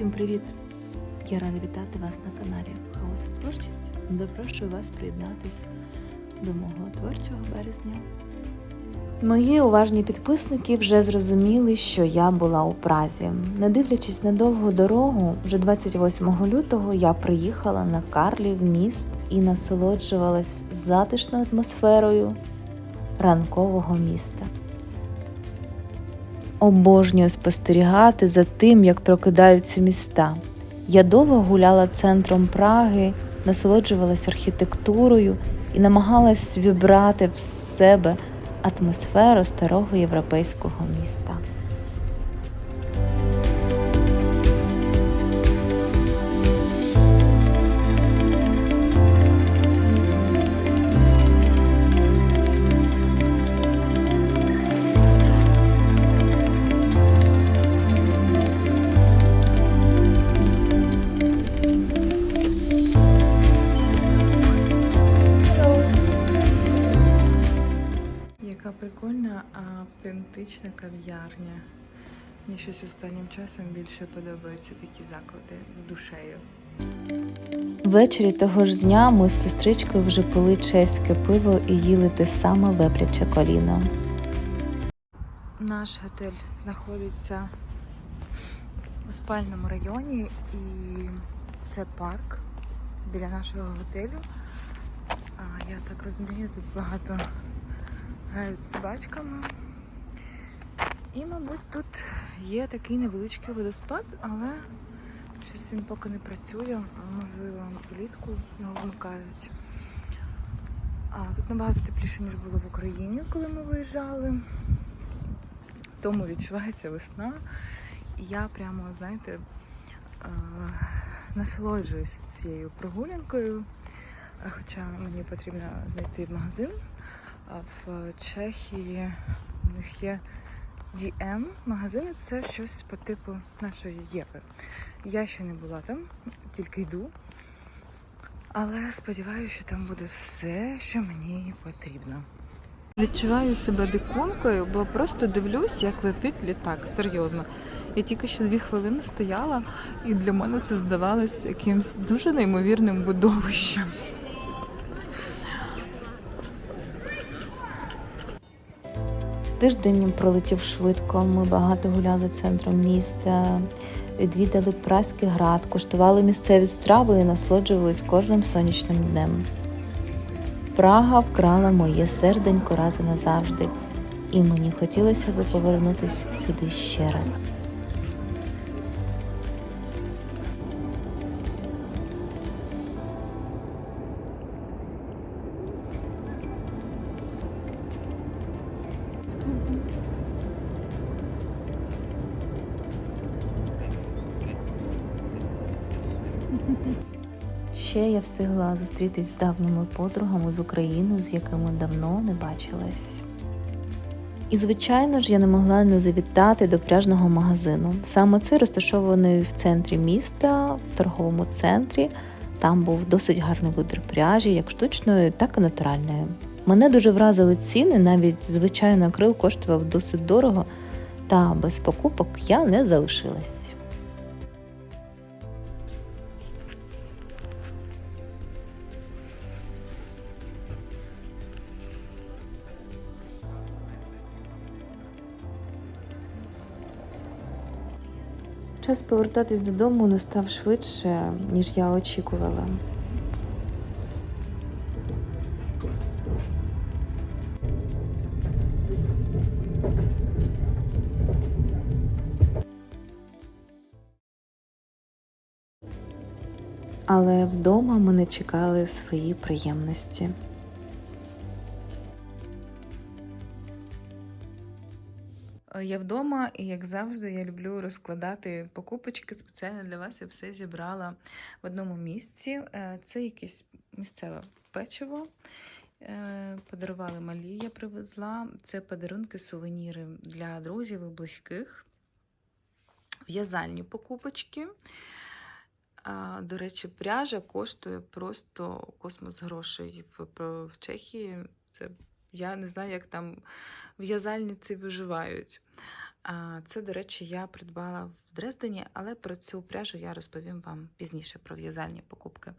Усім привіт! Я рада вітати вас на каналі Хаос і Творчість. Запрошую вас приєднатись до мого творчого березня. Мої уважні підписники вже зрозуміли, що я була у Празі. Не дивлячись на довгу дорогу, вже 28 лютого я приїхала на Карлів міст і насолоджувалась затишною атмосферою ранкового міста. Обожнюю спостерігати за тим, як прокидаються міста. Я довго гуляла центром Праги, насолоджувалась архітектурою і намагалась вібрати в себе атмосферу старого європейського міста. Автентична кав'ярня. Мені щось останнім часом більше подобаються такі заклади з душею. Ввечері того ж дня ми з сестричкою вже пили чеське пиво і їли те саме вепряче коліно. Наш готель знаходиться у спальному районі, і це парк біля нашого готелю. А, я так розумію, тут багато грають з собачками. І, мабуть, тут є такий невеличкий водоспад, але щось він поки не працює, а можливо влітку його вмикають. Тут набагато тепліше, ніж було в Україні, коли ми виїжджали. Тому відчувається весна. І я прямо, знаєте, насолоджуюсь цією прогулянкою. Хоча мені потрібно знайти магазин. А в Чехії в них є DM. Магазини це щось по типу нашої Єви. Я ще не була там, тільки йду. Але сподіваюся, що там буде все, що мені потрібно. Відчуваю себе дикункою, бо просто дивлюсь, як летить літак. Серйозно. Я тільки що дві хвилини стояла, і для мене це здавалось якимось дуже неймовірним видовищем. Тиждень пролетів швидко. Ми багато гуляли центром міста, відвідали Праський град, куштували місцеві страви і насолоджувались кожним сонячним днем. Прага вкрала моє серденько раз і назавжди, і мені хотілося би повернутися сюди ще раз. Ще я встигла зустрітись з давніми подругами з України, з якими давно не бачилась. І, звичайно ж, я не могла не завітати до пляжного магазину. Саме цей розташований в центрі міста, в торговому центрі. Там був досить гарний вибір пряжі, як штучної, так і натуральної. Мене дуже вразили ціни, навіть звичайний акрил коштував досить дорого, та без покупок я не залишилась. Час повертатись додому не став швидше, ніж я очікувала. Але вдома мене чекали свої приємності. Я вдома, і як завжди, я люблю розкладати покупочки. Спеціально для вас я все зібрала в одному місці. Е, Це якесь місцеве печиво. Е, Подарували малі, я привезла. Це подарунки, сувеніри для друзів і близьких. В'язальні покупочки. До речі, пряжа коштує просто космос грошей в Чехії. Це я не знаю, як там в'язальниці виживають. Це, до речі, я придбала в Дрездені, але про цю пряжу я розповім вам пізніше про в'язальні покупки.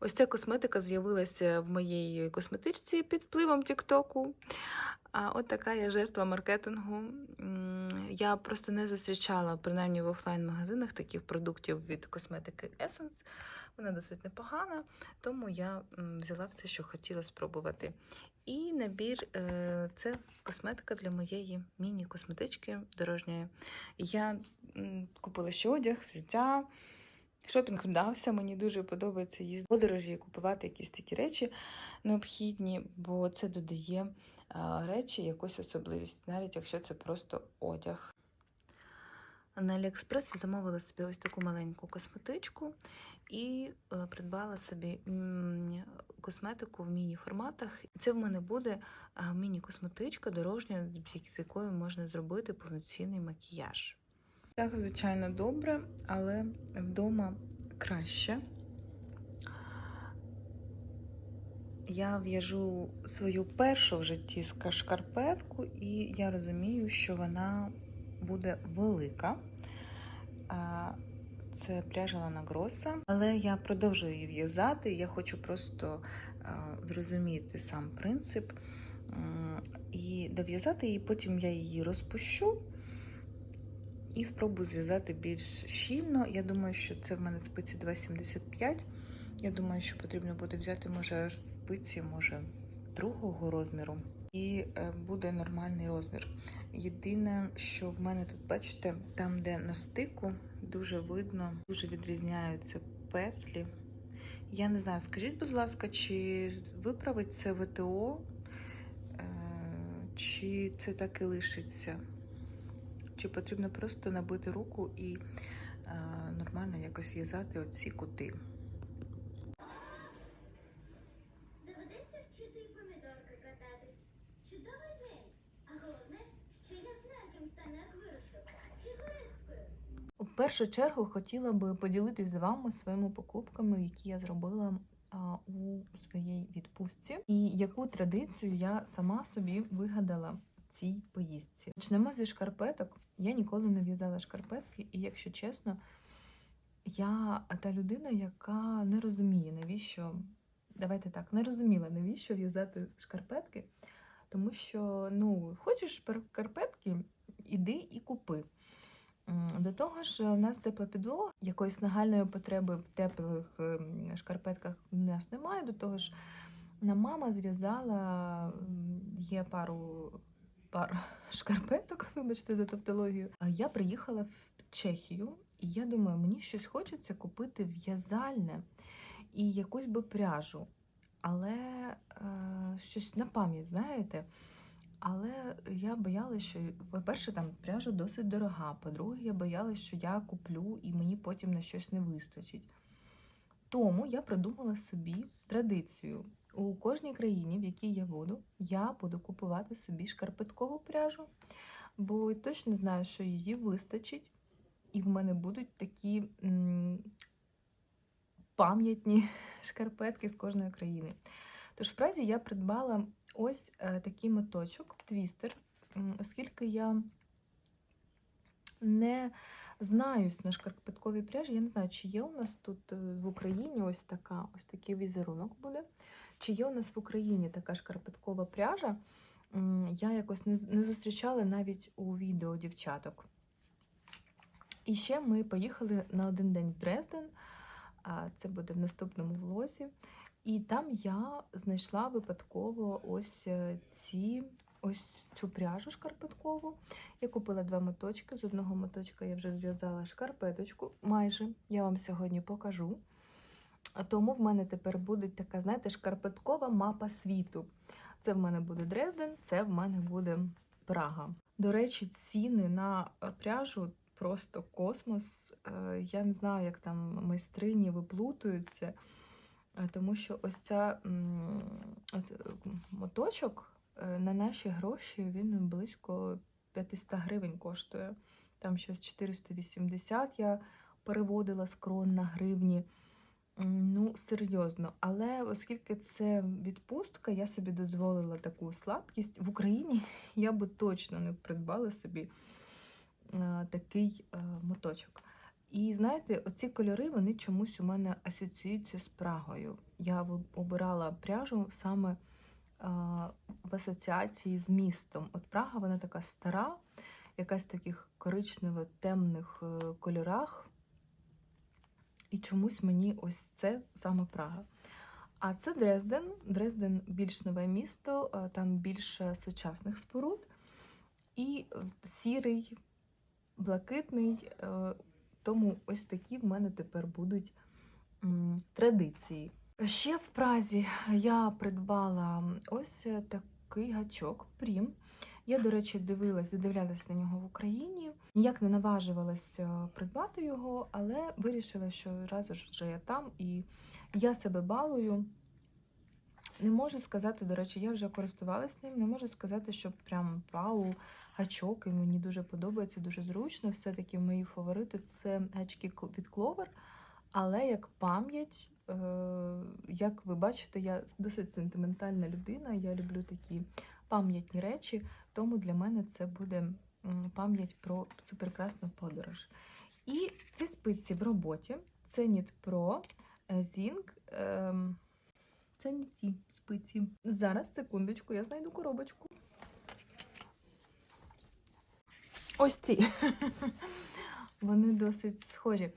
Ось ця косметика з'явилася в моїй косметичці під впливом Тіктоку. А от така я жертва маркетингу. Я просто не зустрічала, принаймні в офлайн-магазинах, таких продуктів від косметики Essence. Вона досить непогана, тому я взяла все, що хотіла спробувати. І набір е, це косметика для моєї міні-косметички дорожньої. Я купила ще одяг, взуття. Шопінг вдався, мені дуже подобається їздити в подорожі купувати якісь такі речі необхідні, бо це додає речі якусь особливість, навіть якщо це просто одяг. На Аліекспрес я замовила собі ось таку маленьку косметичку і е, придбала собі косметику в міні-форматах. Це в мене буде міні-косметичка дорожня, з якою можна зробити повноцінний макіяж. Так, звичайно, добре, але вдома краще. Я в'яжу свою першу в житті шкарпетку, і я розумію, що вона буде велика. Це пряжа Лана Гроса, але я продовжую її в'язати. Я хочу просто зрозуміти сам принцип і дов'язати її, потім я її розпущу і спробую зв'язати більш щільно. Я думаю, що це в мене спиці 2,75. Я думаю, що потрібно буде взяти, може, спиці, може, другого розміру. І е, буде нормальний розмір. Єдине, що в мене тут, бачите, там, де на стику, дуже видно, дуже відрізняються петлі. Я не знаю, скажіть, будь ласка, чи виправить це ВТО, е, чи це так і лишиться? Чи потрібно просто набити руку і е, нормально якось в'язати оці кути? Доведеться вчити і помідорки кататись. Чудовий день. А головне, що я знаю, ким стану, як виросту. Фігуристкою. В першу чергу хотіла би поділитися з вами своїми покупками, які я зробила у своїй відпустці, і яку традицію я сама собі вигадала цій поїздці. Почнемо зі шкарпеток. Я ніколи не в'язала шкарпетки, і якщо чесно, я та людина, яка не розуміє, навіщо. Давайте так, не розуміла, навіщо в'язати шкарпетки, тому що, ну, хочеш шкарпетки, іди і купи. До того ж, у нас тепла підлога, якоїсь нагальної потреби в теплих ем, шкарпетках у нас немає. До того ж, нам мама зв'язала є пару пар шкарпеток, вибачте за тавтологію. Я приїхала в Чехію, і я думаю, мені щось хочеться купити в'язальне і якусь би пряжу. Але е, щось на пам'ять, знаєте. Але я боялася, що, по-перше, там пряжа досить дорога. По-друге, я боялася, що я куплю і мені потім на щось не вистачить. Тому я придумала собі традицію. У кожній країні, в якій я буду, я буду купувати собі шкарпеткову пряжу, бо точно знаю, що її вистачить, і в мене будуть такі пам'ятні шкарпетки з кожної країни. Тож в Празі я придбала ось е, такий моточок, твістер, оскільки я не знаюсь на шкарпетковій пряжі, я не знаю, чи є у нас тут е, в Україні ось така, ось такий візерунок буде, чи є у нас в Україні така шкарпеткова пряжа. Я якось не, зустрічала навіть у відео дівчаток. І ще ми поїхали на один день в Дрезден. Це буде в наступному влозі. І там я знайшла випадково ось е, ці, ось цю пряжу шкарпеткову. Я купила два моточки. З одного моточка я вже зв'язала шкарпеточку. Майже я вам сьогодні покажу. Тому в мене тепер буде така, знаєте, шкарпеткова мапа світу. Це в мене буде Дрезден, це в мене буде Прага. До речі, ціни на е, пряжу просто космос. Е, Я не знаю, як там майстрині виплутуються. Е, Тому що ось ця моточок на наші гроші він близько 500 гривень коштує. Там щось 480 я переводила з крон на гривні. Ну, серйозно, але оскільки це відпустка, я собі дозволила таку слабкість. В Україні я би точно не придбала собі е, такий е, моточок. І знаєте, оці кольори вони чомусь у мене асоціюються з Прагою. Я обирала пряжу саме е, в асоціації з містом. От Прага, вона така стара, якась в таких коричнево-темних кольорах. І чомусь мені ось це саме Прага. А це Дрезден. Дрезден більш нове місто, е, там більше сучасних споруд. І е, сірий, блакитний. е, Тому ось такі в мене тепер будуть традиції. Ще в Празі я придбала ось такий гачок Прім. Я, до речі, дивилась, задивлялась на нього в Україні. Ніяк не наважувалася придбати його, але вирішила, що раз вже я там і я себе балую. Не можу сказати, до речі, я вже користувалась ним, не можу сказати, що прям вау, гачок, і мені дуже подобається, дуже зручно. Все-таки мої фаворити це гачки від Clover. Але як пам'ять, е, як ви бачите, я досить сентиментальна людина, я люблю такі пам'ятні речі, тому для мене це буде пам'ять про цю прекрасну подорож. І ці спиці в роботі це е, Zing. ем, Це не ті спиці. Зараз, секундочку, я знайду коробочку. Ось ці. Вони досить схожі.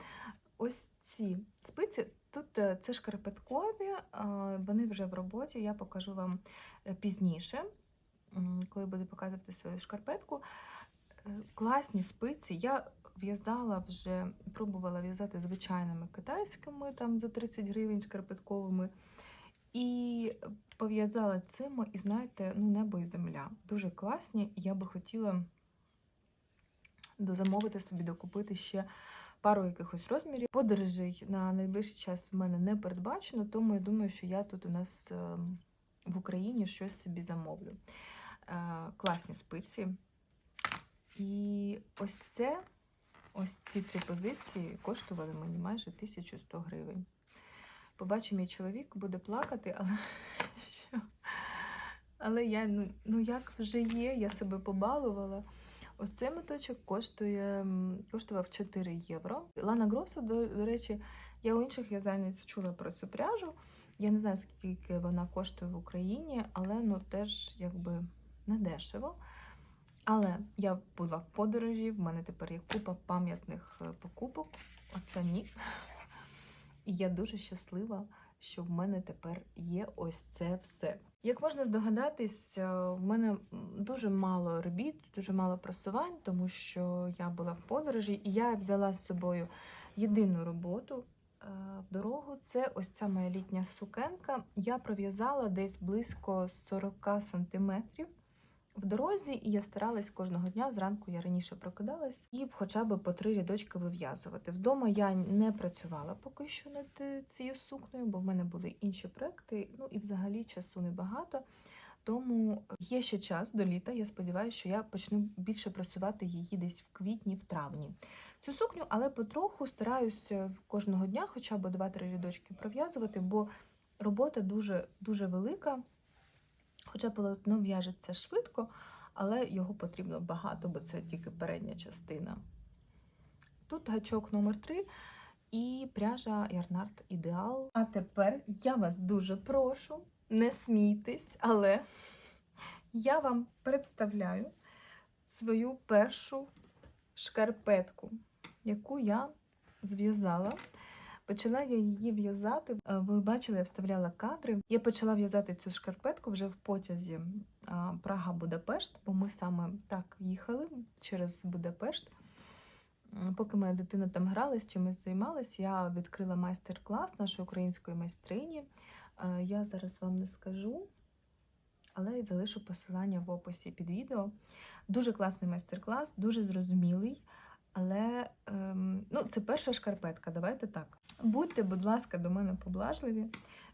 Ось ці спиці. Тут е, це шкарпеткові, вони вже в роботі. Я покажу вам е, пізніше, коли буду показувати свою шкарпетку. Е, Класні спиці. Я в'язала вже, пробувала в'язати звичайними китайськими, там за 30 гривень шкарпетковими. І пов'язала цими, і знаєте, ну небо і земля. Дуже класні. Я би хотіла дозамовити собі, докупити ще пару якихось розмірів. Подорожей на найближчий час в мене не передбачено, тому я думаю, що я тут у нас е, в Україні щось собі замовлю. Е, Класні спиці. І ось це, ось ці три позиції коштували мені майже 1100 гривень. Побачу, мій чоловік буде плакати, але що? Але я, ну, ну як вже є, я себе побалувала. Ось цей моточок коштує, коштував 4 євро. Лана Гроса, до, до речі, я у інших в'язальниць чула про цю пряжу. Я не знаю, скільки вона коштує в Україні, але ну теж якби не дешево. Але я була в подорожі, в мене тепер є купа пам'ятних е, покупок. Оце ні. І я дуже щаслива, що в мене тепер є ось це все. Як можна здогадатись, е, в мене дуже мало робіт, дуже мало просувань, тому що я була в подорожі, і я взяла з собою єдину роботу е, в дорогу. Це ось ця моя літня сукенка. Я пров'язала десь близько 40 сантиметрів в дорозі, і я старалась кожного дня. Зранку я раніше прокидалась і хоча б по три рядочки вив'язувати. Вдома я не працювала поки що над е, цією сукнею, бо в мене були інші проекти. Ну і взагалі часу небагато. Тому є ще час до літа. Я сподіваюся, що я почну більше працювати її десь в квітні, в травні. Цю сукню, але потроху стараюся кожного дня, хоча б 2-3 рядочки пров'язувати, бо робота дуже дуже велика. Хоча полотно в'яжеться швидко, але його потрібно багато, бо це тільки передня частина. Тут гачок номер 3 і пряжа Ярнард Ідеал. А тепер я вас дуже прошу, не смійтесь, але я вам представляю свою першу шкарпетку, яку я зв'язала. Почала я її в'язати. Е, Ви бачили, я вставляла кадри. Я почала в'язати цю шкарпетку вже в потязі Прага-Будапешт, бо ми саме так їхали через Будапешт. Поки моя дитина там гралась, чимось займалась, я відкрила майстер-клас нашої української майстрині. Е, Я зараз вам не скажу, але я залишу посилання в описі під відео. Дуже класний майстер-клас, дуже зрозумілий. Але ем, ну, це перша шкарпетка, давайте так. Будьте, будь ласка, до мене поблажливі.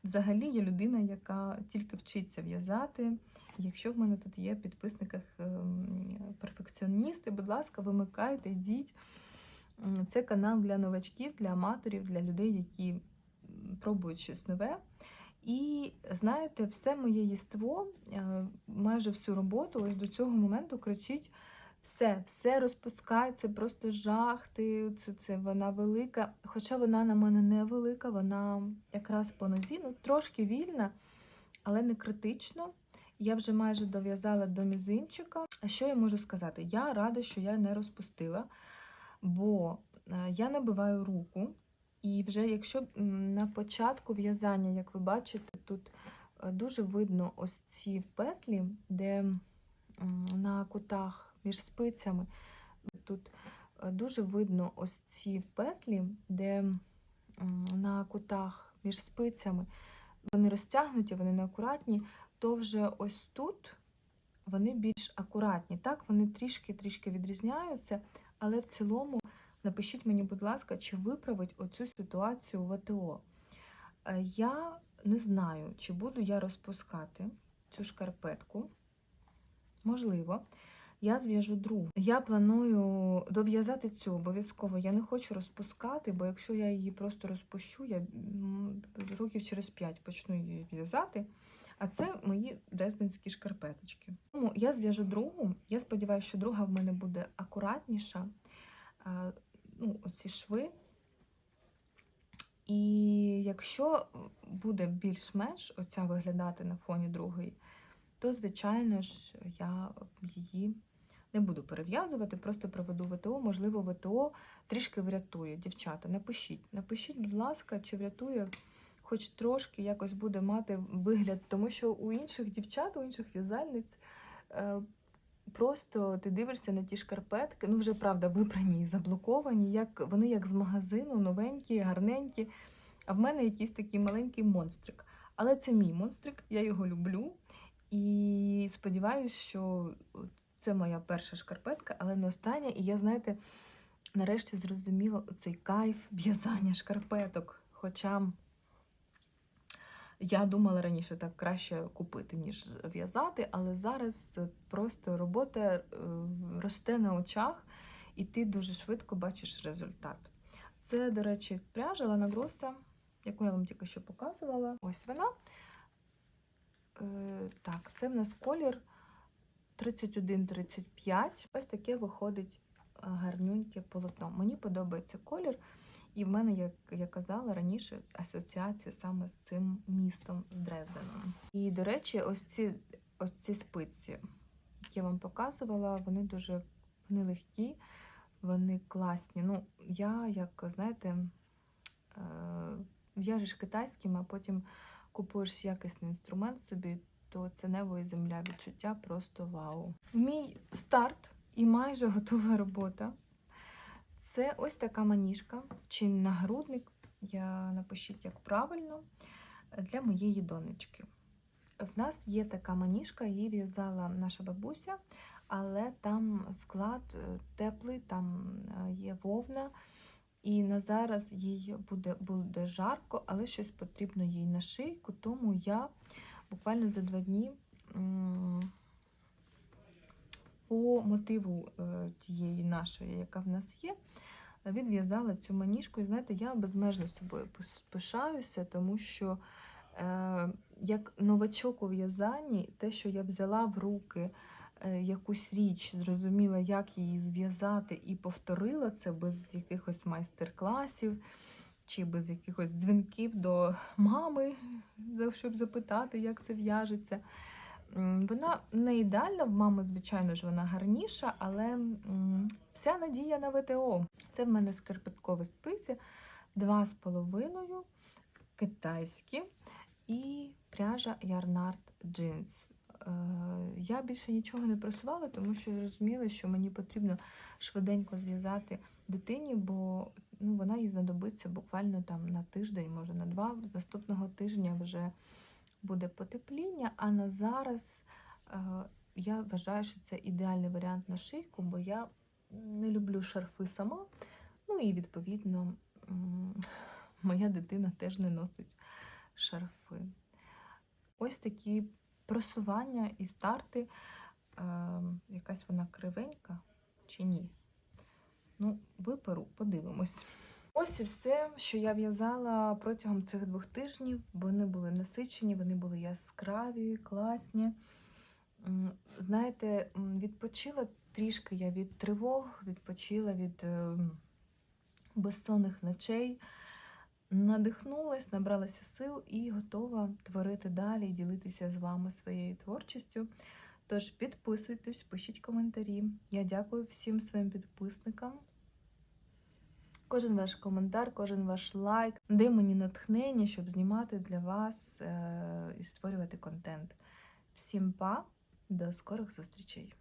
Взагалі я людина, яка тільки вчиться в'язати. Якщо в мене тут є в підписниках ем, перфекціоністи, будь ласка, вимикайте, йдіть. Це канал для новачків, для аматорів, для людей, які пробують щось нове. І знаєте, все моє єство, е, майже всю роботу, ось до цього моменту кричить: все, все розпускай, це просто жах, ти, це, це вона велика. Хоча вона на мене не велика, вона якраз по нозі, ну трошки вільна, але не критично. Я вже майже дов'язала до мізинчика. А що я можу сказати? Я рада, що я не розпустила, бо е, я набиваю руку. І вже якщо на початку в'язання, як ви бачите, тут е, дуже видно ось ці петлі, де на кутах між спицями, тут е, дуже видно ось ці петлі, де на кутах між спицями вони розтягнуті, вони неакуратні, то вже ось тут вони більш акуратні. Так, вони трішки-трішки відрізняються, але в цілому напишіть мені, будь ласка, чи виправить оцю ситуацію в АТО. Е, Я не знаю, чи буду я розпускати цю шкарпетку. Можливо, я зв'яжу другу. Я планую дов'язати цю обов'язково. Я не хочу розпускати, бо якщо я її просто розпущу, я років через 5 почну її в'язати. А це мої дрезденські шкарпеточки. Тому я зв'яжу другу. Я сподіваюся, що друга в мене буде акуратніша. Ну, оці шви. І якщо буде більш-менш оця виглядати на фоні другої, то, звичайно ж, я її не буду перев'язувати, просто проведу ВТО. Можливо, ВТО трішки врятує. Дівчата, напишіть, напишіть, будь ласка, чи врятує хоч трошки якось буде мати вигляд, тому що у інших дівчат, у інших в'язальниць. е, Просто ти дивишся на ті шкарпетки, ну вже правда випрані і заблоковані, як вони як з магазину, новенькі, гарненькі. А в мене якийсь такий маленький монстрик. Але це мій монстрик, я його люблю. І сподіваюся, що це моя перша шкарпетка, але не остання. І я, знаєте, нарешті зрозуміла цей кайф в'язання шкарпеток. Хоча я думала раніше так краще купити, ніж в'язати, але зараз просто робота е, росте на очах, і ти дуже швидко бачиш результат. Це, до речі, пряжа Лана Гроса, яку я вам тільки що показувала. Ось вона. Е, Так, це в нас колір 31-35. Ось таке виходить е, гарнюньке полотно. Мені подобається колір. І в мене, як я казала раніше, асоціація саме з цим містом, з Дрезденом. І, до речі, ось ці, ось ці спиці, які я вам показувала, вони дуже вони легкі, вони класні. Ну, я, як знаєте, е, в'яжеш китайським, а потім купуєш якісний інструмент собі, то це небо і земля відчуття просто вау. Мій старт і майже готова робота. Це ось така маніжка чи нагрудник, я напишіть, як правильно, для моєї донечки. В нас є така маніжка, її в'язала наша бабуся, але там склад е, теплий, там е, є вовна, і на зараз їй буде, буде жарко, але щось потрібно їй на шийку, тому я буквально за два дні. по мотиву е, тієї нашої, яка в нас є, відв'язала цю маніжку. І знаєте, я безмежно собою пишаюся, тому що е, як новачок у в'язанні, те, що я взяла в руки е, якусь річ, зрозуміла, як її зв'язати, і повторила це без якихось майстер-класів. Чи без якихось дзвінків до мами, щоб запитати, як це в'яжеться. Вона не ідеальна, в мами, звичайно ж, вона гарніша, але вся надія на ВТО. Це в мене скарпеткові спиці, два з половиною, китайські і пряжа Ярнард Джинс. Е, Я більше нічого не просувала, тому що розуміла, що мені потрібно швиденько зв'язати дитині, бо ну, вона їй знадобиться буквально там на тиждень, може на два. З наступного тижня вже буде потепління, а на зараз е, я вважаю, що це ідеальний варіант на шийку, бо я не люблю шарфи сама. Ну і відповідно моя дитина теж не носить шарфи. Ось такі просування і старти. Е, якась вона кривенька чи ні? Ну, виперу, подивимось. Ось і все, що я в'язала протягом цих двох тижнів. Вони були насичені, вони були яскраві, класні. Знаєте, відпочила трішки я від тривог, відпочила від е, безсонних ночей, надихнулась, набралася сил і готова творити далі і ділитися з вами своєю творчістю. Тож підписуйтесь, пишіть коментарі. Я дякую всім своїм підписникам. Кожен ваш коментар, кожен ваш лайк дає мені натхнення, щоб знімати для вас е- і створювати контент. Всім па, до скорих зустрічей!